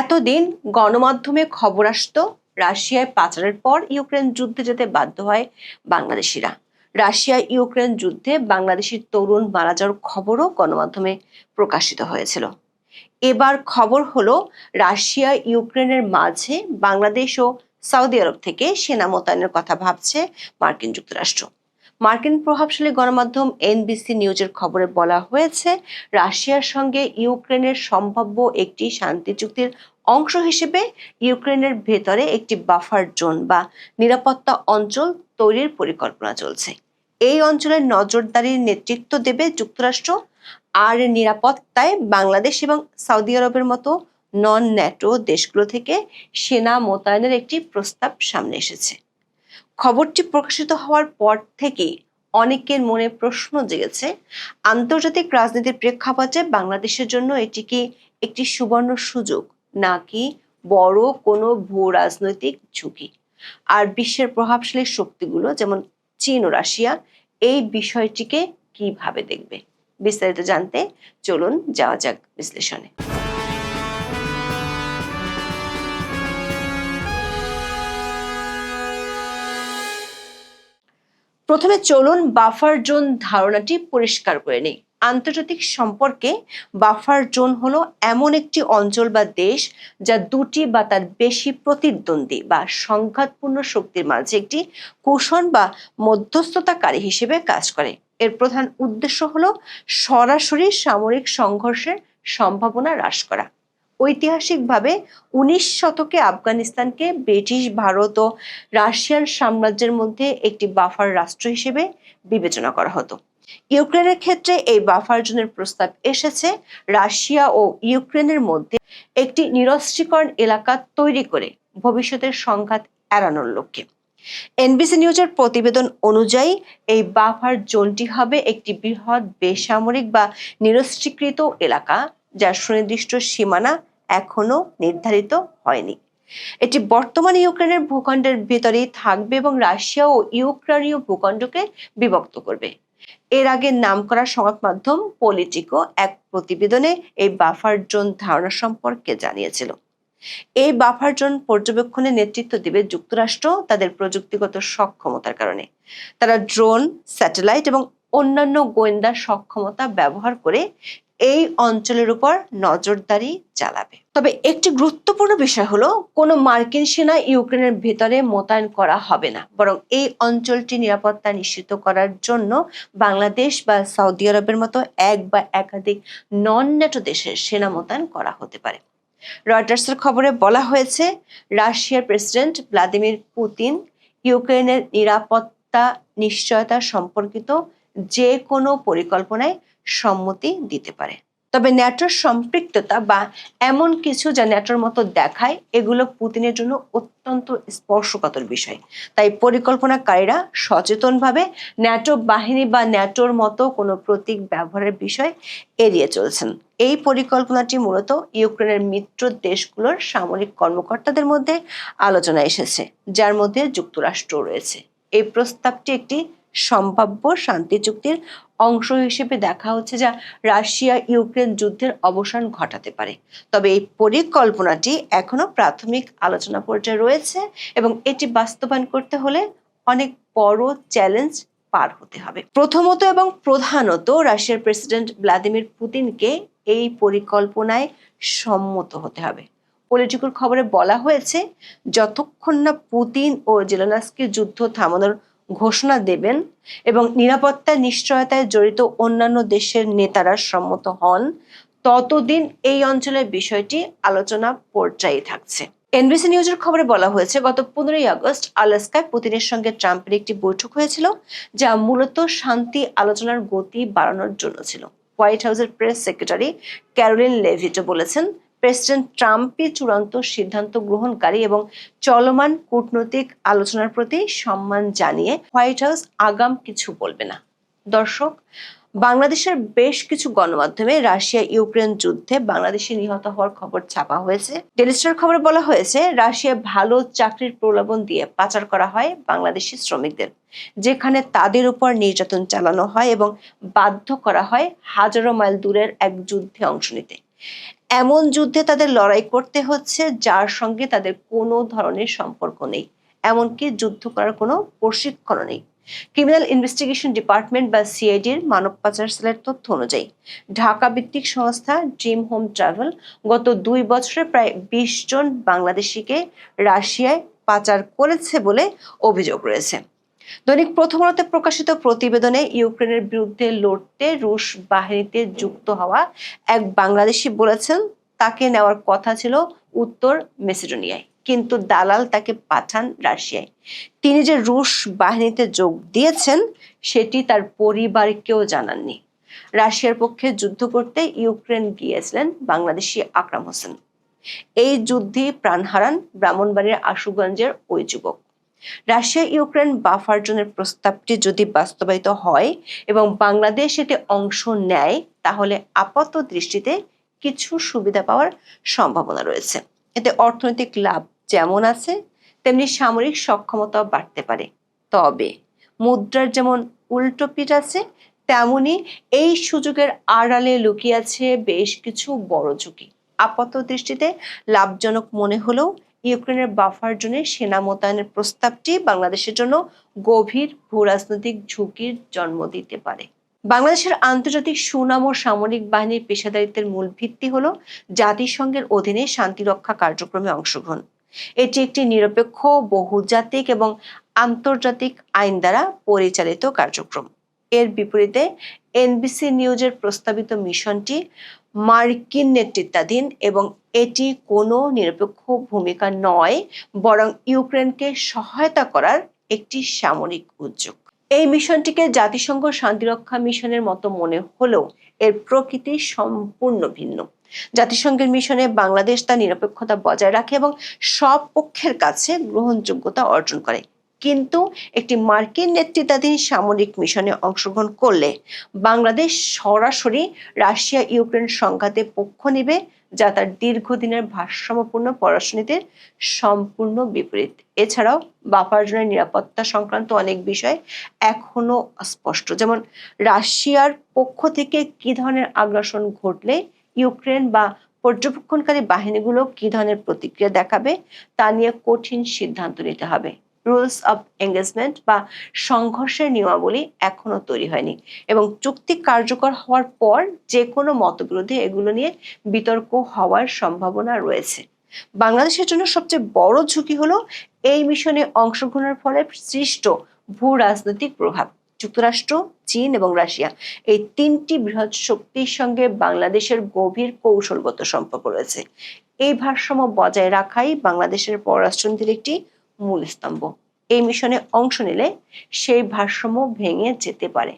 এতদিন গণমাধ্যমে খবর আসতো, রাশিয়ায় পাচারের পর ইউক্রেন যুদ্ধে যেতে বাধ্য হয় বাংলাদেশিরা। রাশিয়া ইউক্রেন যুদ্ধে বাংলাদেশি তরুণ মারা যাওয়ার খবরও গণমাধ্যমে প্রকাশিত হয়েছিল। এবার খবর হলো, রাশিয়া ইউক্রেনের মাঝে বাংলাদেশ ও সৌদি আরব থেকে সেনা মোতায়েনের কথা ভাবছে মার্কিন যুক্তরাষ্ট্র। মার্কিন প্রভাবশালী গণমাধ্যম এনবিসি নিউজের খবরে বলা হয়েছে, রাশিয়ার সঙ্গে ইউক্রেনের সম্ভাব্য একটি শান্তি চুক্তির অংশ হিসেবে ইউক্রেনের ভেতরে একটি বাফার জোন বা নিরাপত্তা অঞ্চল তৈরির পরিকল্পনা চলছে। এই অঞ্চলের নজরদারির নেতৃত্ব দেবে যুক্তরাষ্ট্র, আর নিরাপত্তায় বাংলাদেশ এবং সৌদি আরবের মতো নন ন্যাটো দেশগুলো থেকে সেনা মোতায়েনের একটি প্রস্তাব সামনে এসেছে। খবরটি প্রকাশিত হওয়ার পর থেকেই অনেকের মনে প্রশ্ন জেগেছে, আন্তর্জাতিক রাজনীতির প্রেক্ষাপটে বাংলাদেশের জন্য এটি কি একটি সুবর্ণ সুযোগ নাকি বড় কোনো ভূ রাজনৈতিক ঝুঁকি? আর বিশ্বের প্রভাবশালী শক্তিগুলো যেমন চীন ও রাশিয়া, এই বিষয়টিকে কীভাবে দেখবে? বিস্তারিত জানতে চলুন যাওয়া যাক বিশ্লেষণে। প্রথমে চলুন বাফার জোন ধারণাটি পরিষ্কার করে নিই। আন্তর্জাতিক সম্পর্কে বাফার জোন হলো এমন একটি অঞ্চল বা দেশ যা দুটি বা তার বেশি প্রতিদ্বন্দ্বী বা সংঘাতপূর্ণ শক্তির মাঝে একটি কুশন বা মধ্যস্থতাকারী হিসেবে কাজ করে। এর প্রধান উদ্দেশ্য হলো সরাসরি সামরিক সংঘর্ষের সম্ভাবনা হ্রাস করা। ঐতিহাসিকভাবে উনিশ শতকে আফগানিস্তানকে ব্রিটিশ ভারত ও রাশিয়ান সাম্রাজ্যের মধ্যে একটি বাফার রাষ্ট্র হিসেবে বিবেচনা করা হতো। ইউক্রেনের ক্ষেত্রে এই বাফার জোনের প্রস্তাব এসেছে। রাশিয়া ও ইউক্রেনের মধ্যে একটি নিরস্ত্রীকরণ এলাকা তৈরি করে ভবিষ্যতের সংঘাত এড়ানোর লক্ষ্যে। এনবিসি নিউজের প্রতিবেদন অনুযায়ী এই বাফার জোনটি হবে একটি বৃহৎ বেসামরিক বা নিরস্ত্রীকৃত এলাকা। যার সুনির্দিষ্ট সীমানা এখনও নির্ধারিত হয়নি। এটি বর্তমান ইউক্রেনের ভূখণ্ডের ভেতরেই থাকবে এবং রাশিয়া ও ইউক্রেনীয় ভূখণ্ডকে বিভক্ত করবে। এর আগে নাম করা সংবাদ মাধ্যম পলিটিকো এক প্রতিবেদনে এই বাফার জোন ধারণা সম্পর্কে জানিয়েছিল। এই বাফার জোন পর্যবেক্ষণে নেতৃত্ব দিবে যুক্তরাষ্ট্র তাদের প্রযুক্তিগত সক্ষমতার কারণে। তারা ড্রোন, স্যাটেলাইট এবং অন্যান্য গোয়েন্দা সক্ষমতা ব্যবহার করে এই অঞ্চলের উপর নজরদারি চালাবে। তবে একটি গুরুত্বপূর্ণ বিষয় হলো, কোনো মার্কিন সেনা ইউক্রেনের ভেতরে মোতায়েন করা হবে না। বরং এই অঞ্চলটি নিরাপত্তা নিশ্চিত করার জন্য বাংলাদেশ বা সৌদি আরবের মতো এক বা একাধিক নন ন্যাটো দেশের সেনা মোতায়েন করা হতে পারে। রয়টার্সের খবরে বলা হয়েছে, রাশিয়ার প্রেসিডেন্ট ভ্লাদিমির পুতিন ইউক্রেনের নিরাপত্তা নিশ্চয়তা সম্পর্কিত যে কোনো পরিকল্পনায় সম্মতি দিতে পারে। তবে ন্যাটোর সম্পৃক্ততা বা এমন কিছু যা ন্যাটোর মতো দেখায়, এগুলো পুতিনের জন্য অত্যন্ত স্পর্শকাতর বিষয়। তাই পরিকল্পনাকারীরা সচেতনভাবে ন্যাটো বাহিনী বা ন্যাটোর মতো কোনো প্রতীক ব্যবহারের বিষয় এড়িয়ে চলছেন। এই পরিকল্পনাটি মূলত ইউক্রেনের মিত্র দেশগুলোর সামরিক কর্মকর্তাদের মধ্যে আলোচনা এসেছে, যার মধ্যে যুক্তরাষ্ট্র রয়েছে। এই প্রস্তাবটি একটি সম্ভাব্য শান্তি চুক্তির অংশ হিসেবে দেখা হচ্ছে যা রাশিয়া ইউক্রেন যুদ্ধের অবসান ঘটাতে পারে। তবে এই পরিকল্পনাটি এখনও প্রাথমিক আলোচনা পর্যায়ে রয়েছে এবং এটি বাস্তবায়ন করতে হলে অনেক বড় চ্যালেঞ্জ পার হতে হবে। প্রথমত এবং প্রধানত রাশিয়ার প্রেসিডেন্ট ভ্লাদিমির পুতিনকে এই পরিকল্পনায় সম্মত হতে হবে। পলিটিকুর খবরে বলা হয়েছে, যতক্ষণ না পুতিন ও জেলেনাস্কি যুদ্ধ থামানোর ঘোষণা দেবেন এবং নিরাপত্তা নিশ্চয়তায় জড়িত অন্যান্য দেশের নেতারা সম্মত হন, ততদিন এই অঞ্চলের বিষয়টি আলোচনা পর্যায়ে থাকছে। এনবিসি নিউজের খবরে বলা হয়েছে, গত পনেরোই আগস্ট আলাস্কায় পুতিনের সঙ্গে ট্রাম্পের একটি বৈঠক হয়েছিল, যা মূলত শান্তি আলোচনার গতি বাড়ানোর জন্য ছিল। হোয়াইট হাউসের প্রেস সেক্রেটারি ক্যারোলিন লেভিটো বলেছেন প্রেসিডেন্ট ট্রাম্পই চূড়ান্ত সিদ্ধান্ত গ্রহণকারী এবং চলমান কূটনৈতিক আলোচনার প্রতি সম্মান জানিয়ে হোয়াইট হাউস আগাম কিছু বলবে না। দর্শক, বাংলাদেশের বেশ কিছু গণমাধ্যমে রাশিয়া ইউক্রেন যুদ্ধে বাংলাদেশে নিহত হওয়ার খবর ছাপা হয়েছে। ডেলিস্টার খবরে বলা হয়েছে রাশিয়া ভালো চাকরির প্রলোভন দিয়ে পাচার করা হয় বাংলাদেশি শ্রমিকদের, যেখানে তাদের উপর নির্যাতন চালানো হয় এবং বাধ্য করা হয় হাজারো মাইল দূরের এক যুদ্ধে অংশ নিতে। এমন যুদ্ধে তাদের লড়াই করতে হচ্ছে যার সঙ্গে তাদের কোনো ধরনের সম্পর্ক নেই। এমনকি যুদ্ধ করার কোনো প্রশিক্ষণ নেই। ক্রিমিনাল ইনভেস্টিগেশন ডিপার্টমেন্ট বা সিআইডির মানব পাচার সেলের তথ্য অনুযায়ী, ঢাকা ভিত্তিক সংস্থা ড্রিম হোম ট্রাভেল গত দুই বছরে প্রায় বিশ জন বাংলাদেশিকে রাশিয়ায় পাচার করেছে বলে অভিযোগ রয়েছে। দৈনিক প্রথম আলোতে প্রকাশিত প্রতিবেদনে ইউক্রেনের বিরুদ্ধে লড়তে রুশ বাহিনীতে যুক্ত হওয়া এক বাংলাদেশি বলেছেন, তাকে নেওয়ার কথা ছিল উত্তর মেসিডোনিয়ায়, কিন্তু দালাল তাকে পাঠান রাশিয়ায়। তিনি যে রুশ বাহিনীতে যোগ দিয়েছেন, সেটি তার পরিবারকেও জানাননি। রাশিয়ার পক্ষে যুদ্ধ করতে ইউক্রেন গিয়েছিলেন বাংলাদেশি আকরাম হোসেন। এই যুদ্ধে প্রাণ হারান ব্রাহ্মণবাড়ির আশুগঞ্জের ওই যুবক। রাশিয়া, ইউক্রেন বাফার জোনের প্রস্তাবটি যদি বাস্তবায়িত হয় এবং বাংলাদেশ এতে অংশ নেয়, তাহলে আপাত দৃষ্টিতে কিছু সুবিধা পাওয়ার সম্ভাবনা রয়েছে। এতে অর্থনৈতিক লাভ যেমন আছে, তেমনি সামরিক সক্ষমতাও বাড়তে পারে। তবে মুদ্রার যেমন উল্টো পিঠ আছে, তেমনি এই সুযোগের আড়ালে লুকিয়ে আছে বেশ কিছু বড় ঝুঁকি। আপাত দৃষ্টিতে লাভজনক মনে হলেও ইউক্রেনের বাফার জোনে সেনা মোতায়েনের প্রস্তাবটি বাংলাদেশের জন্য গভীর ভূরাজনৈতিক ঝুঁকির জন্ম দিতে পারে। বাংলাদেশের আন্তর্জাতিক সুনাম ও সামরিক বাহিনীর পেশাদারিত্বের মূল ভিত্তি হল জাতিসংঘের অধীনে শান্তিরক্ষা কার্যক্রমে অংশগ্রহণ। এটি একটি নিরপেক্ষ, বহুজাতিক এবং আন্তর্জাতিক আইন দ্বারা পরিচালিত কার্যক্রম। এর বিপরীতে এনবিসি নিউজের প্রস্তাবিত মিশনটি মার্কিন নেতৃত্বাধীন এবং এটি কোনো নিরপেক্ষ ভূমিকা নয়, বরং ইউক্রেনকে সহায়তা করার একটি সামরিক উদ্যোগ। এই মিশনটিকে জাতিসংঘ শান্তিরক্ষা মিশনের মতো মনে হলেও এর প্রকৃতি সম্পূর্ণ ভিন্ন। জাতিসংঘের মিশনে বাংলাদেশ তার নিরপেক্ষতা বজায় রাখে এবং সব পক্ষের কাছে গ্রহণযোগ্যতা অর্জন করে। কিন্তু একটি মার্কিন নেতৃত্বাধীন সামরিক মিশনে অংশগ্রহণ করলে বাংলাদেশ সরাসরি রাশিয়া ইউক্রেন সংঘাতে পক্ষ নেবে, যা তার দীর্ঘদিনের ভারসাম্যপূর্ণ পররাষ্ট্রনীতির সম্পূর্ণ বিপরীত। এছাড়াও বাফার জনের নিরাপত্তা সংক্রান্ত অনেক বিষয় এখনও স্পষ্ট, যেমন রাশিয়ার পক্ষ থেকে কি ধরনের আগ্রাসন ঘটলে ইউক্রেন বা পর্যবেক্ষণকারী বাহিনীগুলো কি ধরনের প্রতিক্রিয়া দেখাবে, তা নিয়ে কঠিন সিদ্ধান্ত নিতে হবে। রুলস অব এঙ্গেজমেন্ট বা সংঘর্ষের নিয়মাবলী এখনও তৈরি হয়নি। এবং চুক্তি কার্যকর হওয়ার পর যে কোনো মতবিরোধে এগুলো নিয়ে বিতর্ক হওয়ার সম্ভাবনা রয়েছে। বাংলাদেশের জন্য সবচেয়ে বড় ঝুঁকি হলো এই মিশনে অংশগ্রহণের ফলে সৃষ্ট ভূ রাজনৈতিক প্রভাব। যুক্তরাষ্ট্র, চীন এবং রাশিয়া এই তিনটি বৃহৎ শক্তির সঙ্গে বাংলাদেশের গভীর কৌশলগত সম্পর্ক রয়েছে। এই ভারসাম্য বজায় রাখাই বাংলাদেশের পররাষ্ট্রনীতির একটি মূল স্তম্ভ। এই মিশনে অংশ নিলে সেই ভারসাম্য ভেঙে যেতে পারে।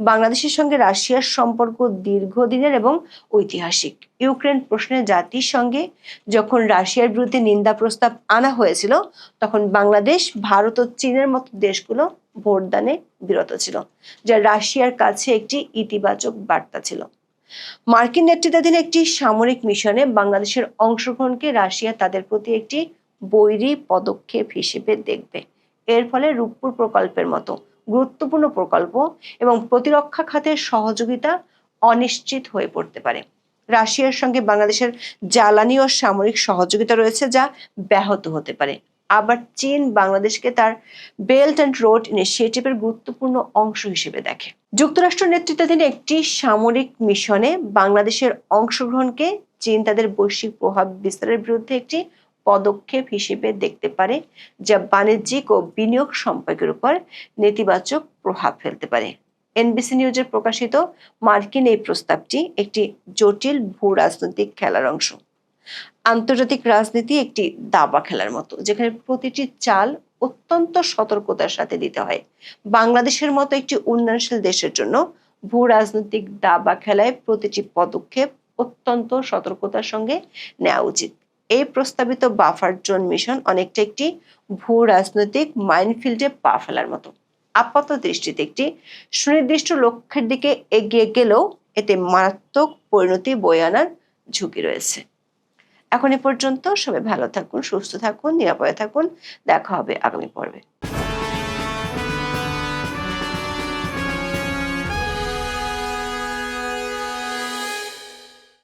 বাংলাদেশের সঙ্গে রাশিয়ার সম্পর্ক দীর্ঘদিনের এবং ঐতিহাসিক। ইউক্রেন প্রশ্নে জাতিসংঘে যখন রাশিয়ার বিরুদ্ধে নিন্দা প্রস্তাব আনা হয়েছিল, তখন বাংলাদেশ, ভারত ও চীনের মতো দেশগুলো ভোটদানে বিরত ছিল, যা রাশিয়ার কাছে একটি ইতিবাচক বার্তা ছিল। মার্কিন নেতৃত্বাধীন একটি সামরিক মিশনে বাংলাদেশের অংশগ্রহণকে রাশিয়া তাদের প্রতি একটি বৈরী পদক্ষেপ হিসেবে দেখবে। এর ফলে রূপপুর প্রকল্পের মতো গুরুত্বপূর্ণ প্রকল্প এবং প্রতিরক্ষা খাতের সহযোগিতা অনিশ্চিত হয়ে পড়তে পারে। রাশিয়ার সঙ্গে বাংলাদেশের জ্বালানি ও সামরিক সহযোগিতা রয়েছে যা ব্যাহত হতে পারে। আবার চীন বাংলাদেশকে তার বেল্ট অ্যান্ড রোড ইনিশিয়েটিভের গুরুত্বপূর্ণ অংশ হিসেবে দেখে। যুক্তরাষ্ট্র নেতৃত্বাধীন একটি সামরিক মিশনে বাংলাদেশের অংশগ্রহণকে চীন তাদের বৈশ্বিক প্রভাব বিস্তারের বিরুদ্ধে একটি পদক্ষেপ হিসেবে দেখতে পারে, যা বাণিজ্যিক ও বিনিয়োগ সম্পর্কের উপর নেতিবাচক প্রভাব ফেলতে পারে। এনবিসি নিউজের প্রকাশিত মার্কিন এই প্রস্তাবটি একটি জটিল ভূ রাজনৈতিক খেলার অংশ। আন্তর্জাতিক রাজনীতি একটি দাবা খেলার মতো, যেখানে প্রতিটি চাল অত্যন্ত সতর্কতার সাথে দিতে হয়। বাংলাদেশের মতো একটি উন্নয়নশীল দেশের জন্য ভূ রাজনৈতিক দাবা খেলায় প্রতিটি পদক্ষেপ অত্যন্ত সতর্কতার সঙ্গে নেওয়া উচিত। এই প্রস্তাবিত বাফার জোন মিশন অনেকটা একটি ভূ রাজনৈতিক মাইনফিল্ডে পা ফেলার মতো। আপাত দৃষ্টিতে একটি সুনির্দিষ্ট লক্ষ্যের দিকে এগিয়ে গেলেও এতে মারাত্মক পরিণতি বয়ে আনার ঝুঁকি রয়েছে। এখন এ পর্যন্ত সবাই ভালো থাকুন, সুস্থ থাকুন, নিরাপদে থাকুন। দেখা হবে আগামী পর্বে।